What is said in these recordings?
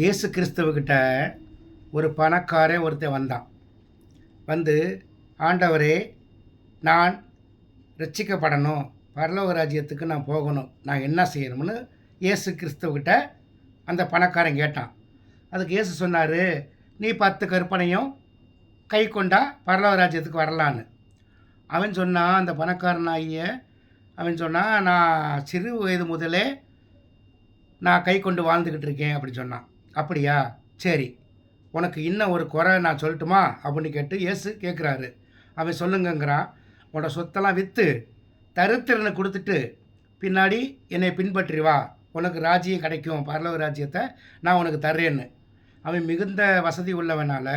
இயேசு கிறிஸ்துவக்கிட்ட ஒரு பணக்காரன் ஒருத்தன் வந்தான். வந்து ஆண்டவரே நான் ரட்சிக்கப்படணும் பரலோக ராஜ்யத்துக்கு நான் போகணும். நான் என்ன செய்யணும்னு? இயேசு கிறிஸ்துவக்கிட்ட அந்த பணக்காரன் கேட்டான். அதுக்கு இயேசு சொன்னார் நீ பத்து கற்பனையும் கை கொண்டா பரலோக ராஜ்யத்துக்கு வரலான்னு. அவன் சொன்னான் அந்த பணக்காரனாகிய அவன் சொன்னான் நான் சிறு வயது முதலே நான் கை கொண்டு வாழ்ந்துக்கிட்டு இருக்கேன் அப்படி சொன்னான். அப்படியா? சரி. உனக்கு இன்னும் ஒரு குறை நான் சொல்லட்டுமா? அப்படின்னு கேட்டு ஏசு கேட்குறாரு அவன் சொல்லுங்கங்கிறான். உன்னோட சொத்தெல்லாம் விற்று தருத்திரனை கொடுத்துட்டு பின்னாடி என்னை பின்பற்றி வா. உனக்கு ராஜ்யம் கிடைக்கும். பரலவ ராஜ்யத்தை நான் உனக்கு தர்றேன்னு. அவன் மிகுந்த வசதி உள்ளவனால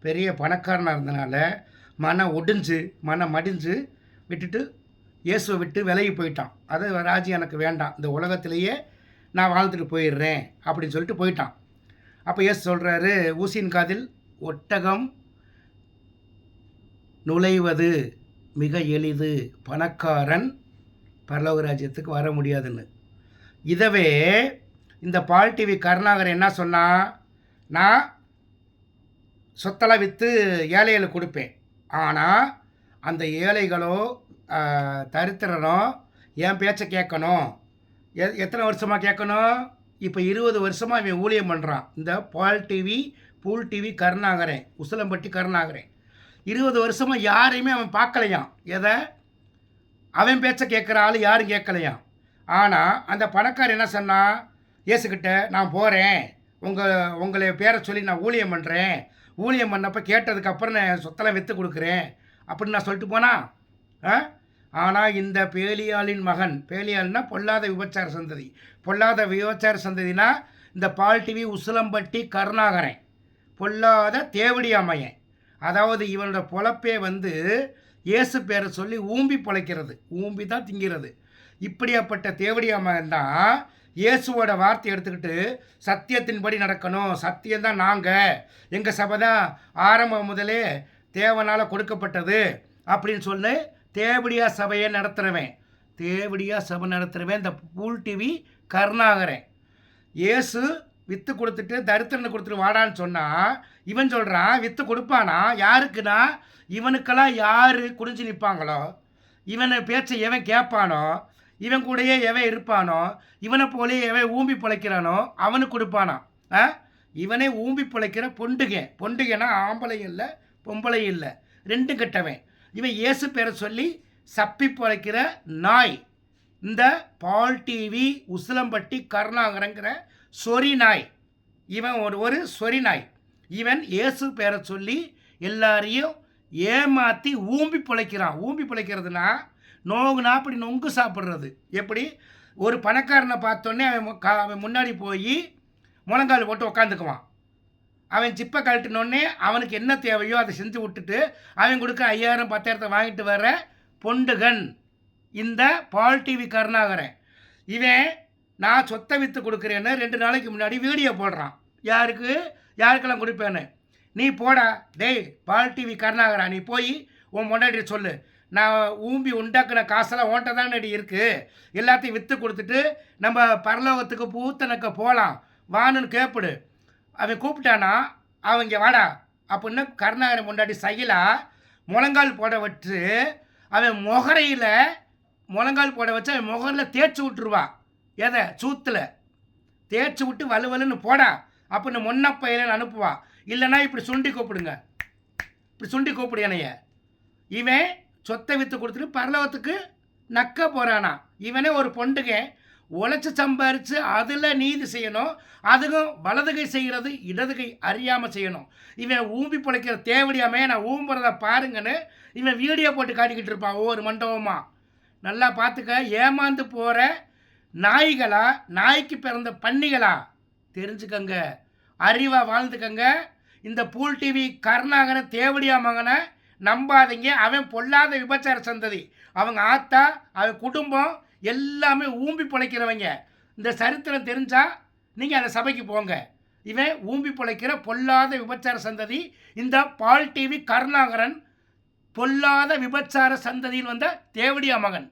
பெரிய பணக்காரனாக இருந்தனால மனம் ஒடிஞ்சு மனம் மடிஞ்சு விட்டுட்டு இயேசுவை விட்டு விலகி போயிட்டான். அது ராஜ்யம் எனக்கு வேண்டாம். இந்த உலகத்திலேயே நான் வாழ்ந்துட்டு போயிடுறேன் அப்படின்னு சொல்லிட்டு போயிட்டான். அப்போ எஸ் சொல்கிறாரு ஊசியின் காதில் ஒட்டகம் நுழைவது மிக எளிது. பணக்காரன் பரலோக ராஜ்யத்துக்கு வர முடியாதுன்னு. இதவே இந்த பால் டிவி கருணாகரன் என்ன சொன்னால் நான் சொத்தெல்லாம் விற்று ஏழைகளுக்கு கொடுப்பேன். ஆனால் அந்த ஏழைகளோ தரித்திரனோ என் பேச்சை கேட்கணும். எ எத்தனை வருஷமாக கேட்கணும்? இப்போ இருபது வருஷமாக இவன் ஊழியம் பண்ணுறான் இந்த பால் டிவி பூல் டிவி கருணாகரன் உசிலம்பட்டி கருணாகரன். இருபது வருஷமாக யாரையுமே அவன் பார்க்கலையாம். எதை? அவன் பேச்சை கேட்குற ஆள் யாரும் கேட்கலையாம். ஆனால் அந்த பணக்காரர் என்ன சொன்னான் இயேசுக்கிட்ட நான் போகிறேன் உங்கள் உங்களை பேரை சொல்லி நான் ஊழியம் பண்ணுறேன் ஊழியம் பண்ணப்போ கேட்டதுக்கப்புறம் நான் சொத்தெல்லாம் விற்று கொடுக்குறேன். அப்படின்னு நான் சொல்லிட்டு போனா ஆ? ஆனால் இந்த பேலியாளின் மகன் பேலியாள்னா பொல்லாத விபச்சார சந்ததி. பொல்லாத விபச்சார சந்ததினா இந்த பால் டிவி உசிலம்பட்டி கருணாகரன். பொல்லாத தேவடி அம்மையன். அதாவது இவனோட பொழப்பே வந்து இயேசு பேரை சொல்லி ஊம்பி பொழைக்கிறது. ஊம்பி தான் திங்கிறது. இப்படியாப்பட்ட தேவடி அம்மன் தான் இயேசுவோட வார்த்தை எடுத்துக்கிட்டு சத்தியத்தின்படி நடக்கணும். சத்தியம்தான் நாங்கள் எங்கள் சபை தான் ஆரம்பம் முதலே தேவனால் கொடுக்கப்பட்டது. அப்படின்னு சொல்லி தேவடியா சபையை நடத்துகிறவன் தேவடியா சபை நடத்துகிறவன் இந்த பூல் டிவி கருணாகரன். இயேசு வித்து கொடுத்துட்டு தரித்திரனை கொடுத்துட்டு வாடான்னு சொன்னால் இவன் சொல்கிறான் வித்து கொடுப்பானா? யாருக்குன்னா இவனுக்கெல்லாம் யார் குடிஞ்சு நிற்பாங்களோ? இவனை பேச்சை எவன் கேட்பானோ? இவன் கூடயே எவன் இருப்பானோ? இவனை போலே எவன் ஊம்பி பிழைக்கிறானோ அவனுக்கு கொடுப்பானா? ஆ? இவனே ஊம்பி பிழைக்கிற பொண்டுகை. பொண்டுகன்னா ஆம்பளை இல்லை பொம்பளை இல்லை. ரெண்டு கெட்டவன். இவன் இயேசு பேரை சொல்லி சப்பி பிழைக்கிற நாய். இந்த பால் டிவி உசிலம்பட்டி கருணாகரங்கிற சொறி நாய். இவன் ஒரு ஒரு சொறி நாய். இவன் இயேசு பேரை சொல்லி எல்லாரையும் ஏமாற்றி ஊம்பி பிழைக்கிறான் ஊம்பி பிழைக்கிறதுனா நோகுனா அப்படி நொங்கு சாப்பிட்றது. எப்படி? ஒரு பணக்காரனை பார்த்தோன்னே அவன் அவன் முன்னாடி போய் முழங்கால் போட்டு உக்காந்துக்குவான். அவன் சிப்பை கழட்டினோடனே அவனுக்கு என்ன தேவையோ அதை செஞ்சு விட்டுட்டு அவன் கொடுக்க ஐயாயிரம் பத்தாயிரத்தை வாங்கிட்டு வர பொண்டுகன். இந்த பால் டிவி கருணாகரன். இவன் நான் சொத்தை விற்று கொடுக்குறேன்னு ரெண்டு நாளைக்கு முன்னாடி வீடியோ போடுறான். யாருக்கு? யாருக்கெல்லாம் கொடுப்பேன்னு? நீ போடா. டேய் பால் டிவி கருணாகரா நீ போய் உன் முன்னாடி சொல்லு. நான் ஊம்பி உண்டாக்குன காசெல்லாம் ஓன்ட்ட தானடி இருக்குது எல்லாத்தையும் விற்று கொடுத்துட்டு நம்ம பரலோகத்துக்கு பூத்தனக்க போகலாம் வான்னு கேப்பிடு. அவன் கூப்பிட்டானா அவங்க வாடா. அப்படின்னு கருணாகரன் கொண்டாடி சகிலா முழங்கால் போட வச்சு அவன் முகரையில் முழங்கால் போட வச்சு அவன் முகரில் தேய்ச்சி விட்டுருவா. எதை? சூத்தில். தேய்ச்சி விட்டு வலுவலுன்னு போடா. அப்படின்னு முன்னப்பையில அனுப்புவா. இல்லைன்னா இப்படி சுண்டி கூப்பிடுங்க. இப்படி சுண்டி கூப்பிடு என்னைய. இவன் சொத்தை விற்று கொடுத்துட்டு பரலோகத்துக்கு நக்க போகிறானா இவனே ஒரு பொண்டுகன் உழைச்சி சம்பாரித்து அதில் நீதி செய்யணும். அதுவும் வலதுகை செய்கிறது இடதுகை அறியாமல் செய்யணும். இவன் ஊம்பி பிழைக்கிற தேவடியாமே நான் ஊம்புறத பாருங்கன்னு இவன் வீடியோ போட்டு காட்டிக்கிட்டு இருப்பான் ஒவ்வொரு மண்டபமாக நல்லா பார்த்துக்க ஏமாந்து போகிற நாய்களா? நாய்க்கு பிறந்த பண்ணிகளா தெரிஞ்சுக்கங்க. அறிவாக வாழ்ந்துக்கங்க. இந்த பூல் டிவி கருணாகர தேவடியா மகனை நம்பாதீங்க. அவன் பொல்லாத விபச்சார சந்ததி. அவங்க ஆத்தா அவன் குடும்பம் எல்லாமே ஊம்பி பிழைக்கிறவங்க. இந்த சரித்திரம் தெரிஞ்சா நீங்கள் அந்த சபைக்கு போங்க. இவன் ஊம்பி பிழைக்கிற பொல்லாத விபச்சார சந்ததி இந்த பால் டிவி கருணாகரன் பொல்லாத விபச்சார சந்ததியில் வந்த தேவடியா மகன்.